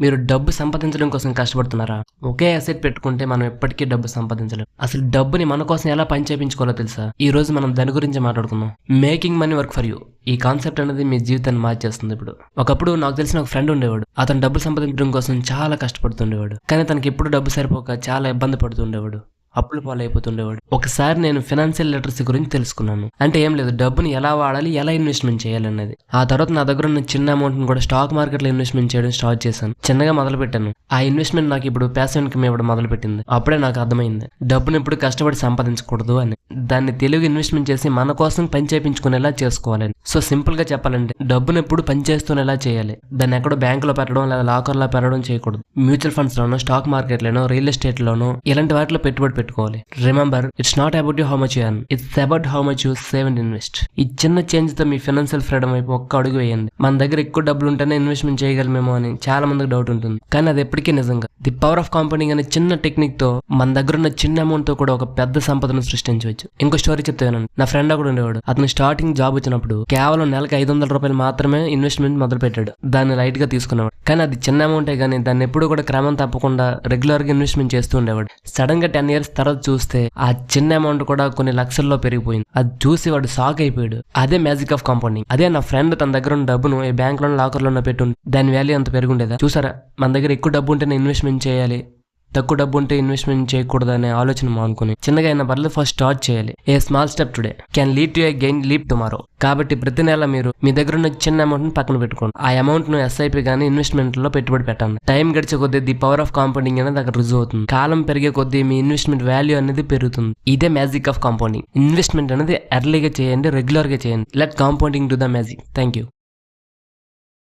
మీరు డబ్బు సంపాదించడం కోసం కష్టపడుతున్నారా? ఒకే అసెట్ పెట్టుకుంటే మనం ఎప్పటికీ డబ్బు సంపాదించలేం. అసలు డబ్బుని మన కోసం ఎలా పని చేయించుకోవాలో తెలుసా? ఈ రోజు మనం దాని గురించి మాట్లాడుకుందాం. Making money work for you. ఈ కాన్సెప్ట్ అనేది మీ జీవితాన్ని మార్చేస్తుంది ఇప్పుడు. ఒకప్పుడు నాకు తెలిసిన ఒక ఫ్రెండ్ ఉండేవాడు. అతను డబ్బు సంపాదించడం కోసం చాలా కష్టపడుతుండేవాడు. కానీ తనకి ఎప్పుడు డబ్బు సరిపోక చాలా ఇబ్బంది పడుతుండేవాడు. అప్పులు పాలైపోతుండేవాడు. ఒకసారి నేను ఫినాన్షియల్ లిటరసీ గురించి తెలుసుకున్నాను. అంటే ఏం లేదు డబ్బుని ఎలా వాడాలి ఎలా ఇన్వెస్ట్మెంట్ చేయాలి ఆ తర్వాత నా దగ్గర ఉన్న చిన్న అమౌంట్ని కూడా స్టాక్ మార్కెట్లో ఇన్వెస్ట్మెంట్ చేయడం స్టార్ట్ చేశాను. చిన్నగా మొదలు పెట్టాను ఆ ఇన్వెస్ట్మెంట్ నాకు ఇప్పుడు ప్యాసివ్ ఇన్కమ్ ఇవ్వడం మొదలు పెట్టింది అప్పుడే నాకు అర్థమైంది. డబ్బును ఇప్పుడు కష్టపడి సంపాదించకూడదు అని. దాన్ని తెలుగు ఇన్వెస్ట్మెంట్ చేసి మన కోసం పని చేయించుకునేలా చేసుకోవాలని సో సింపుల్గా చెప్పాలంటే డబ్బును ఎప్పుడు పని చేస్తునేలా చేయాలి. దాన్ని ఎక్కడో బ్యాంకులో పెట్టడం లేదా లాకర్లో పెట్టడం చేయకూడదు. మ్యూచువల్ ఫండ్స్ లోనో స్టాక్ మార్కెట్ లోనో రియల్ ఎస్టేట్ లోనో ఇలాంటి వాటిలో పెట్టుబడి పెట్టుకోవాలి remember it's not about you how much you it's about how much you save and invest ఈ చిన్న చేంజ్తో మీ ఫైనాన్షియల్ ఫ్రీడమ్ వైపు ఒక్క అడుగు వేయండి. మన దగ్గర ఎక్కువ డబ్బులు ఉంటేనే ఇన్వెస్ట్మెంట్ చేయగలమేమో అని చాలా మందికి డౌట్ ఉంటుంది. కానీ అది ఎప్పటికీ నిజంగా. ది పవర్ ఆఫ్ కాంపౌండింగ్ అనే చిన్న టెక్నిక్తో మన దగ్గర ఉన్న చిన్న అమౌంట్తో కూడా ఒక పెద్ద సంపదను సృష్టించవచ్చు. ఇంకో స్టోరీ చెప్తాను నా ఫ్రెండ్ ఒకడు ఉండేవాడు. అతను స్టార్టింగ్ జాబ్ వచ్చినప్పుడు కేవలం నెలకు ఐదు వందల రూపాయలు మాత్రమే ఇన్వెస్ట్మెంట్ మొదలు పెట్టాడు దాన్ని లైట్గా తీసుకునేవాడు. కానీ అది చిన్న అమౌంటే కానీ దాన్ని ఎప్పుడు కూడా క్రమం తప్పకుండా రెగ్యులర్గా ఇన్వెస్ట్మెంట్ చేస్తూ ఉండేవాడు. సడన్గా టెన్ ఇయర్స్ తర్వాత చూస్తే ఆ చిన్న అమౌంట్ కూడా కొన్ని లక్షల్లో పెరిగిపోయింది. అది చూసి వాడు షాక్ అయిపోయాడు. అదే మ్యాజిక్ ఆఫ్ కాంపౌండింగ్ అదే నా ఫ్రెండ్ తన దగ్గర ఉన్న డబ్బును ఈ బ్యాంక్లో లాకర్లో పెట్టు దాని వాల్యూ అంత పెరుగుండేదా చూసారా? మన దగ్గర ఎక్కువ డబ్బు ఉంటేనే ఇన్వెస్ట్మెంట్ చేయాలి. తక్కువ డబ్బు ఉంటే ఇన్వెస్ట్మెంట్ చేయకూడదు అనే ఆలోచన మానుకుని చిన్నగా అయిన పర్లేదు ఫస్ట్ స్టార్ట్ చేయాలి. A small step today can lead to a gain leap tomorrow కాబట్టి ప్రతి నెల మీరు మీ దగ్గర ఉన్న చిన్న అమౌంట్ని పక్కన పెట్టుకోండి. ఆ అమౌంట్ను ఎస్ఐపి కానీ ఇన్వెస్ట్మెంట్లో పెట్టుబడి పెట్టండి. టైం గడిచే కొద్దీ ది పవర్ ఆఫ్ కాంపౌండింగ్ అనేది అక్కడ రుజువు అవుతుంది. కాలం పెరిగే కొద్దీ మీ ఇన్వెస్ట్మెంట్ వాల్యూ అనేది పెరుగుతుంది. ఇదే మ్యాజిక్ ఆఫ్ కాంపౌండింగ్ ఇన్వెస్ట్మెంట్ అనేది ఎర్లీగా చేయండి రెగ్యులర్గా చేయండి. Let compounding do the magic thank you